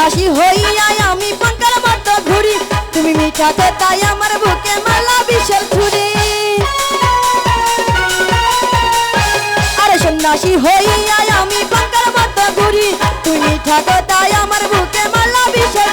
দাসী হইয়া আমি পাঙ্কার মতো ঘুরি। তুমি মিঠাতে তাই আমার বুকে মালা বিশাল ছুরি। আরে সন্ন্যাসী হইয়া আমি পাঙ্কার মতো ঘুরি। তুমি মিঠাতে তাই আমার বুকে মালা বিশাল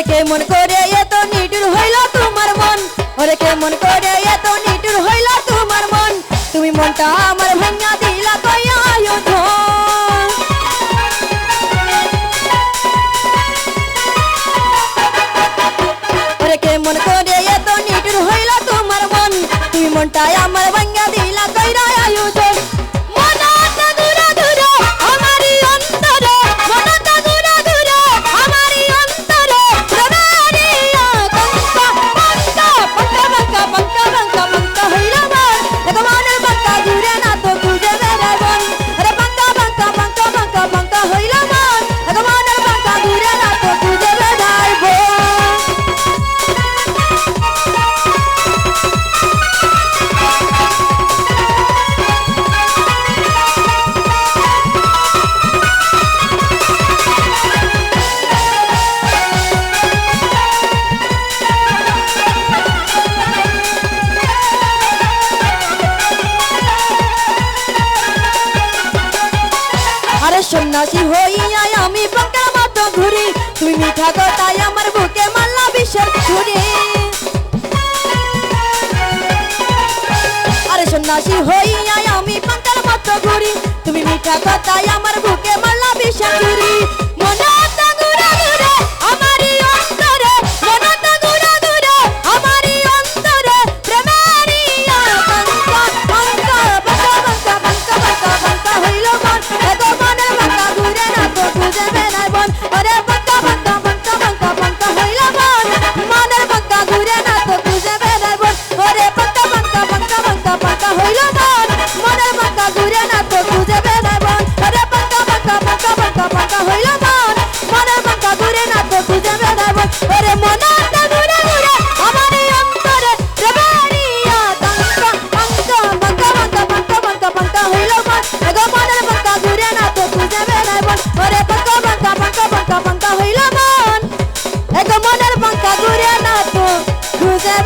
ওরে কেমন করে এত নিটুর হইল তোমার মন? ওরে কেমন করে এত নিটুর হইল তোমার মন? তুমি মনটা আমার ভাঙা দিলা কেমন করে এত নিটুর হইল তোমার মন? তুমি মনটা আমার ভাঙা সন্ন্যাসী হইয়া আমি বাঁকা মতো ঘুরি। তুই মিঠা তাই আমার বুকে মাল্লা বিষের ছুরি। আরে সন্ন্যাসী হইয়া আমি বাঁকার মতো ঘুরি। তুমি মিঠা তাই আমার বুকে মাল্লা বিষের ওরে বাঙ্কা বাঙ্কা বাঙ্কা বাঙ্কা বাঙ্কা হইল মন। এত মনের বাঙ্কা দূরে না তো, খুঁজে